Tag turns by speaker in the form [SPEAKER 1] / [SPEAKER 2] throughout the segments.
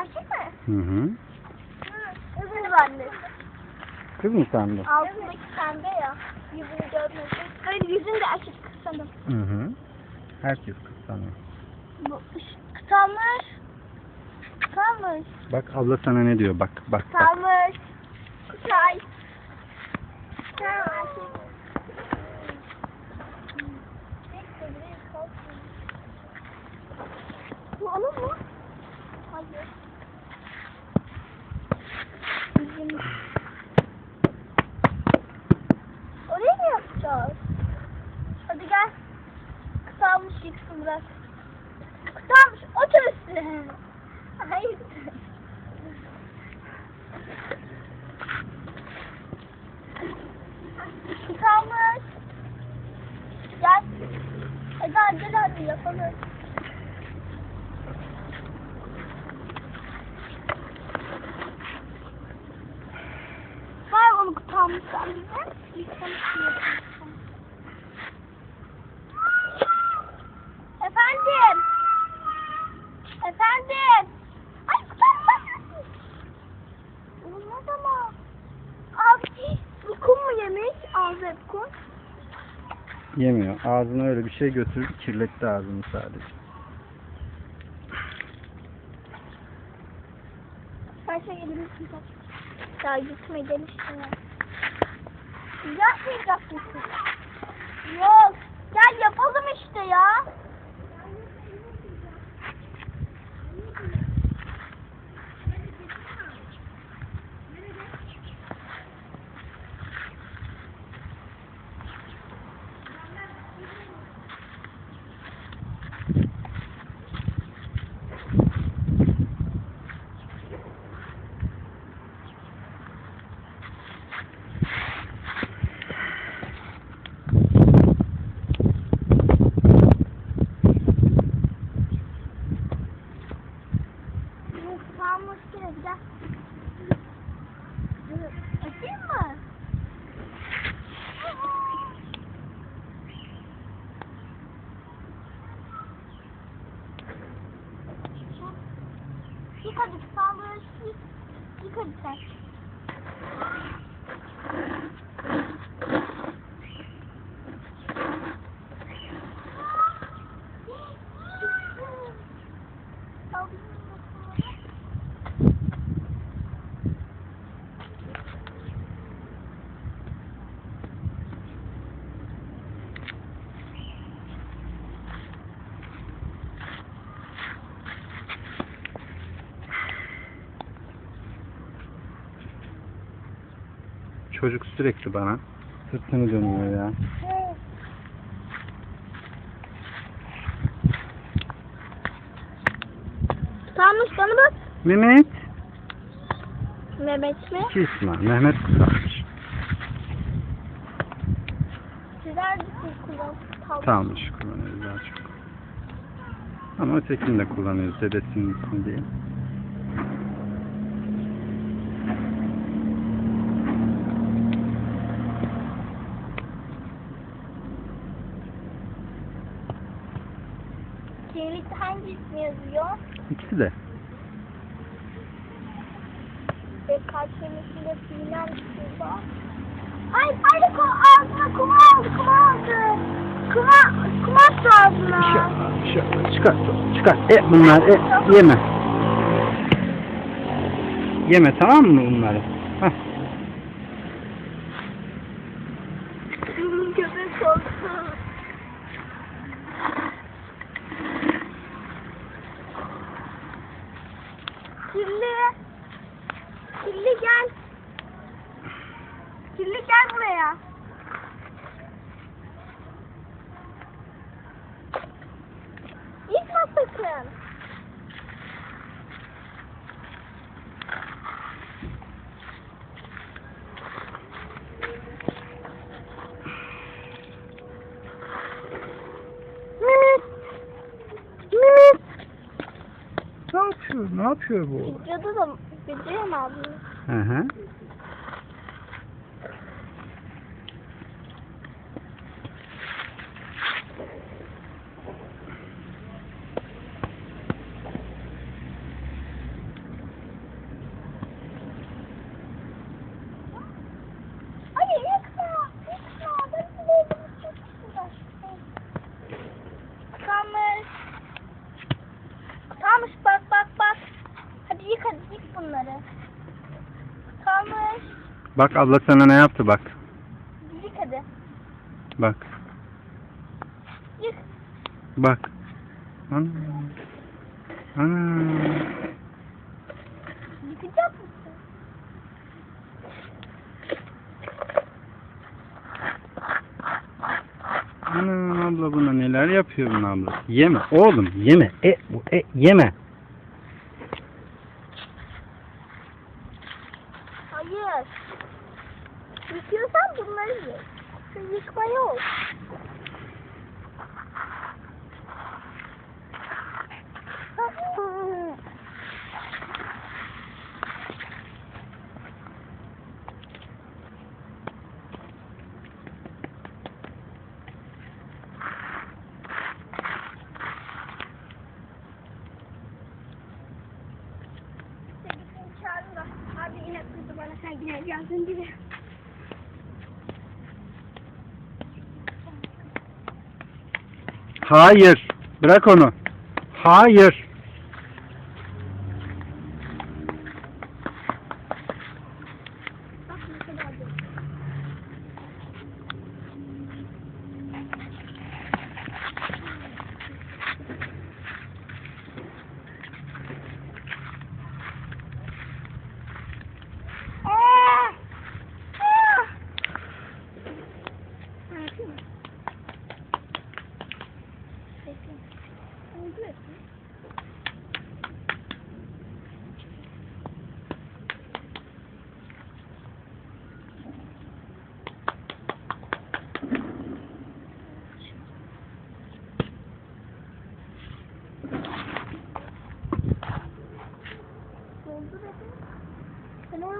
[SPEAKER 1] Erkek mi?
[SPEAKER 2] Hı hı.
[SPEAKER 1] Öbürü bende.
[SPEAKER 2] Kız mı sandın?
[SPEAKER 1] Altındaki pembe ya. Yüzünü görmedim. Hayır yüzünü de erkek sandım.
[SPEAKER 2] Hı hı. Herkes kız sanıyor.
[SPEAKER 1] Bu kısalmış. Kısalmış.
[SPEAKER 2] Bak abla sana ne diyor bak bak bak.
[SPEAKER 1] Kısalmış. Tamam erkek. Bu onun mu? Hayır. Bizim... Oraya mı yapacağız? Hadi gel. Kısalmış yıksın bırak. Kısalmış otur üstüne. Hayır. Kısalmış. Gel. Hadi hadi yapalım. Ver onu kısalmışsan bize. Yıkamış yapalım. Efendim. Efendim. Ay kısalmış. Olmaz ama. Abi bu kum mu yemiş? Ağzı hep kum.
[SPEAKER 2] Yemiyor. Ağzına öyle bir şey götürdü kirletti ağzını sadece.
[SPEAKER 1] Sen şey gelir misin? Daha gitmeden işte. Yapmayacak mısın? Yok. Gel yapalım işte ya. Yok kalmış kere bir. Açayım mı? Yık hadi sen böyle yık. Yık hadi sen.
[SPEAKER 2] Çocuk sürekli bana sırtını dönüyor ya.
[SPEAKER 1] Tutanmış bana bak.
[SPEAKER 2] Mehmet.
[SPEAKER 1] Mehmet mi?
[SPEAKER 2] İki var. Mehmet kısalmış.
[SPEAKER 1] Sizler de siz kullan.
[SPEAKER 2] Tammış kullanıyoruz daha çok. Ama ötekini de kullanıyoruz. Dedesinin ismi değil.
[SPEAKER 1] Kimlikte hangi ismi yazıyor?
[SPEAKER 2] İkisi de.
[SPEAKER 1] Ve bilmem bir var. Ay ay ko ağzına kuma aldı kuma aldı. Kuma kuma attı ağzına.
[SPEAKER 2] Şöyle, şöyle çıkar, çıkar. E bunlar, e yeme. Yeme tamam mı bunları? Hah.
[SPEAKER 1] Köpek korktu.
[SPEAKER 2] Yapıyor? Ne yapıyor bu?
[SPEAKER 1] Videoda da videoya mı aldın?
[SPEAKER 2] Hı hı. Bak abla sana ne yaptı bak.
[SPEAKER 1] Yık hadi.
[SPEAKER 2] Bak.
[SPEAKER 1] Yık.
[SPEAKER 2] Bak. Ana. Ana.
[SPEAKER 1] Yıkacak mısın?
[SPEAKER 2] Ana abla buna neler yapıyor bunun abla. Yeme oğlum yeme. E, bu, e, yeme.
[SPEAKER 1] Hayır. Yıkıyorsan bunları ye. Şu yıkma yok. Seni çağırın da. Abi yine kızdı bana sen yine geldin diye.
[SPEAKER 2] Hayır. Bırak onu. Hayır.
[SPEAKER 1] Bak ne kadar güzel. Aa! Aa! Ne yapayım? Bekle. Oldu ya. Oldu dedim. Sen oradan kalk.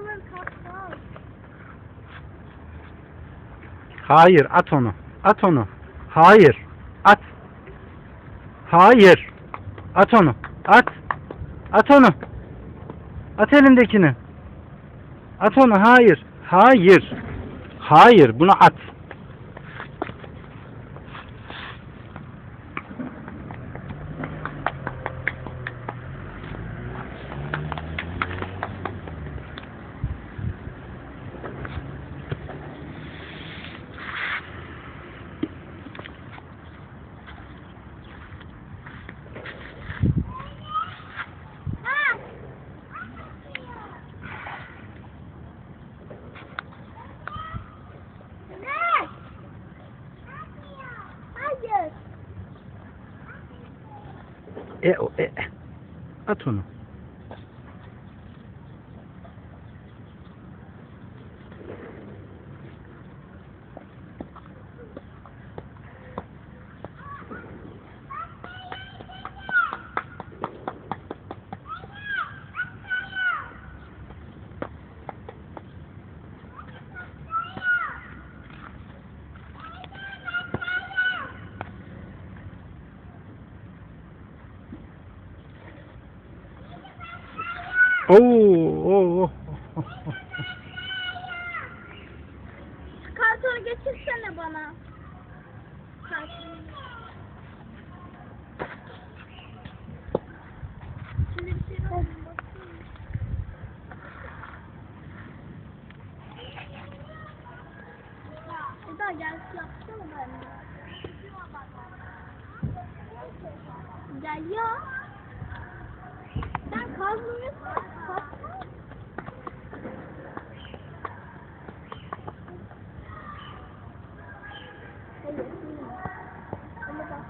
[SPEAKER 2] Hayır at onu. At onu. Hayır. At. Hayır. At onu. At. At onu. At elindekini. At onu. Hayır. Hayır. Hayır. Bunu at.
[SPEAKER 1] Ha! Ne? Hayır.
[SPEAKER 2] E, o- e. At onu. Oo, oo, oo.
[SPEAKER 1] Kartonu getirsene bana. Kartonu. Şey gel yapsana benimle. Gel ya. Sen kazmıyorsun. Kazma. Hayır, değil. Öyle bak.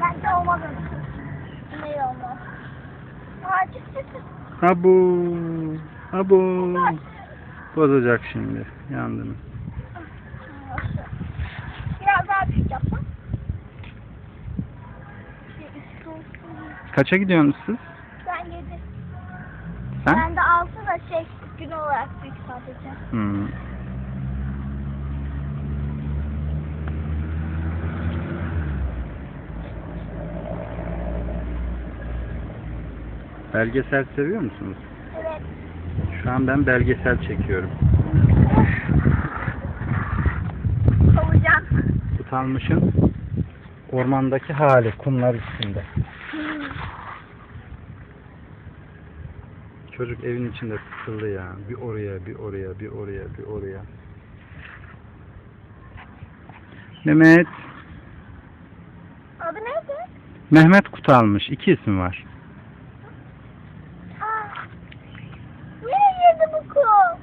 [SPEAKER 1] Bence olmaz öyle. Ne olmaz? Aa çık çık çık.
[SPEAKER 2] Abu. Abu. Bozacak şimdi. Yandınız.
[SPEAKER 1] Biraz daha büyük yapma. Şey.
[SPEAKER 2] Kaça gidiyorsunuz siz?
[SPEAKER 1] Ben yedi.
[SPEAKER 2] Sen?
[SPEAKER 1] Ben de altı da şey gün olarak büyük sadece.
[SPEAKER 2] Hmm. Belgesel seviyor musunuz?
[SPEAKER 1] Evet.
[SPEAKER 2] Şu an ben belgesel çekiyorum.
[SPEAKER 1] Solucan.
[SPEAKER 2] Tutanmış'ın ormandaki hali kumlar üstünde.
[SPEAKER 1] Hmm.
[SPEAKER 2] Çocuk evin içinde tıkıldı ya. Bir oraya, bir oraya, bir oraya, bir oraya. Mehmet.
[SPEAKER 1] Adı neydi?
[SPEAKER 2] Mehmet Kutalmış. İki isim var.
[SPEAKER 1] Aa. Nereye girdi bu kum?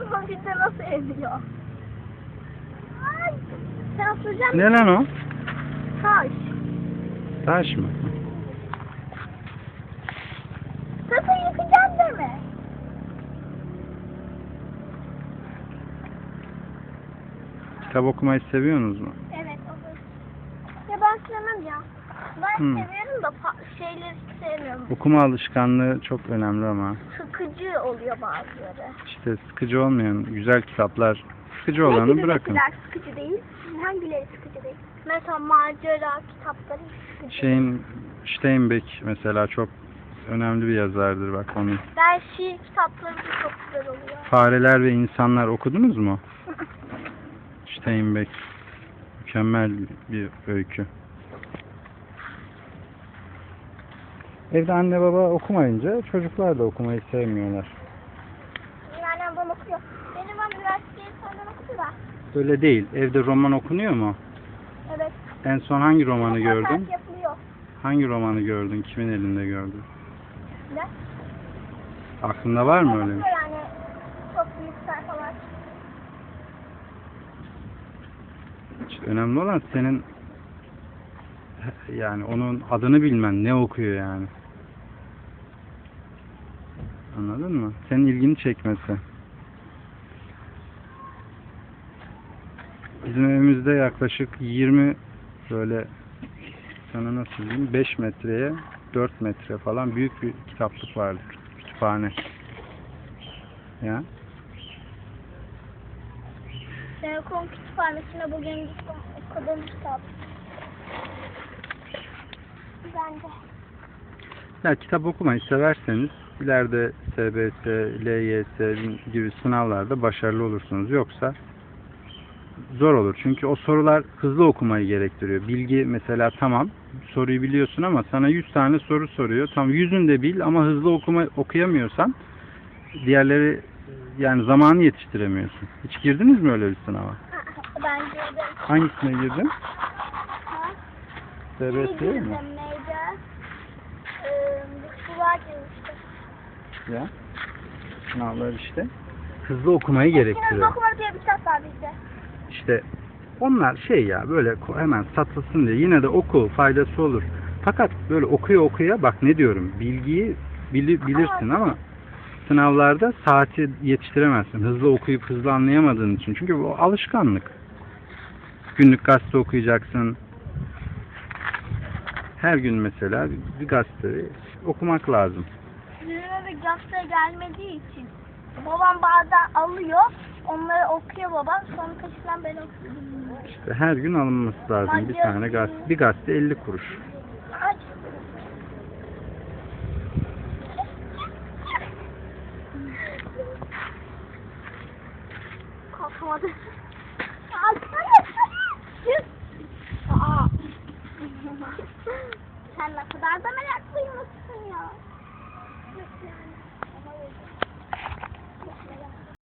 [SPEAKER 1] Bu bir de nasıl ediyor? Ay. Sen oturacaksın
[SPEAKER 2] Ne lan o?
[SPEAKER 1] Taş.
[SPEAKER 2] Taş mı?
[SPEAKER 1] Sakın yıkacaksın deme.
[SPEAKER 2] Kitap okumayı seviyorsunuz mu?
[SPEAKER 1] Evet olur. Ya ben sevmem ya. Ben
[SPEAKER 2] Hmm.
[SPEAKER 1] seviyorum da şeyleri sevmiyorum.
[SPEAKER 2] Okuma alışkanlığı çok önemli ama.
[SPEAKER 1] Sıkıcı oluyor bazıları.
[SPEAKER 2] İşte sıkıcı olmayan güzel kitaplar, sıkıcı olanı
[SPEAKER 1] gibi
[SPEAKER 2] bırakın.
[SPEAKER 1] mesela sıkıcı değil? Hangileri sıkıcı değil? Mesela macera kitapları sıkıcı.
[SPEAKER 2] Şeyin Steinbeck mesela çok önemli bir yazardır bak onu.
[SPEAKER 1] Ben şiir kitapları da çok güzel oluyor.
[SPEAKER 2] Fareler ve İnsanlar okudunuz mu? Steinbeck. Mükemmel bir öykü. Evde anne baba okumayınca çocuklar da okumayı sevmiyorlar.
[SPEAKER 1] Da.
[SPEAKER 2] Öyle değil. Evde roman okunuyor mu?
[SPEAKER 1] Evet.
[SPEAKER 2] En son hangi romanı gördün?
[SPEAKER 1] Yapılıyor.
[SPEAKER 2] Hangi romanı gördün? Kimin elinde gördün?
[SPEAKER 1] Ne?
[SPEAKER 2] Aklında var mı öyle bir? şey?
[SPEAKER 1] Yani çok büyük sayfalar.
[SPEAKER 2] Önemli olan senin yani onun adını bilmen, ne okuyor yani. Anladın mı? Senin ilgini çekmesi. Bizim evimizde yaklaşık 20 böyle sana nasıl diyeyim 5 metreye 4 metre falan büyük bir kitaplık vardı. Kütüphane. Ya.
[SPEAKER 1] Okulun kütüphanesine bugün. Okuduğum kitap. Ben de.
[SPEAKER 2] Ya kitap okumayı severseniz ileride SBS, LYS gibi sınavlarda başarılı olursunuz. Yoksa zor olur. Çünkü o sorular hızlı okumayı gerektiriyor. Bilgi mesela tamam soruyu biliyorsun ama sana 100 tane soru soruyor. Tam yüzünü de bil ama hızlı okuma okuyamıyorsan diğerleri yani zamanı yetiştiremiyorsun. Hiç girdiniz mi öyle bir sınava?
[SPEAKER 1] Ben girdim.
[SPEAKER 2] Hangisine girdin? Değil mi?
[SPEAKER 1] girdim neydi? Ee.
[SPEAKER 2] Ya. Sınavlar işte. Hızlı okumayı gerektiriyor.
[SPEAKER 1] okuma diye bir kitap var bizde.
[SPEAKER 2] İşte onlar şey ya böyle hemen satılsın diye yine de oku faydası olur. Fakat böyle okuya okuya bak ne diyorum bilgiyi bili- bilirsin ama sınavlarda saati yetiştiremezsin. Hızlı okuyup hızlı anlayamadığın için. Çünkü bu alışkanlık. Günlük gazete okuyacaksın. Her gün mesela bir gazete okumak lazım.
[SPEAKER 1] Yüzüme bir gazete gelmediği için. Babam bazen alıyor. Onları okuyor babam. Sonra taşıdan ben okuyorum.
[SPEAKER 2] İşte her gün alınması lazım bir tane gazete. Bir gazete 50 kuruş.
[SPEAKER 1] Aç. Kalkamadı. Yüz. Aa. Sen ne kadar da meraklıymışsın ya. Nasıl yani?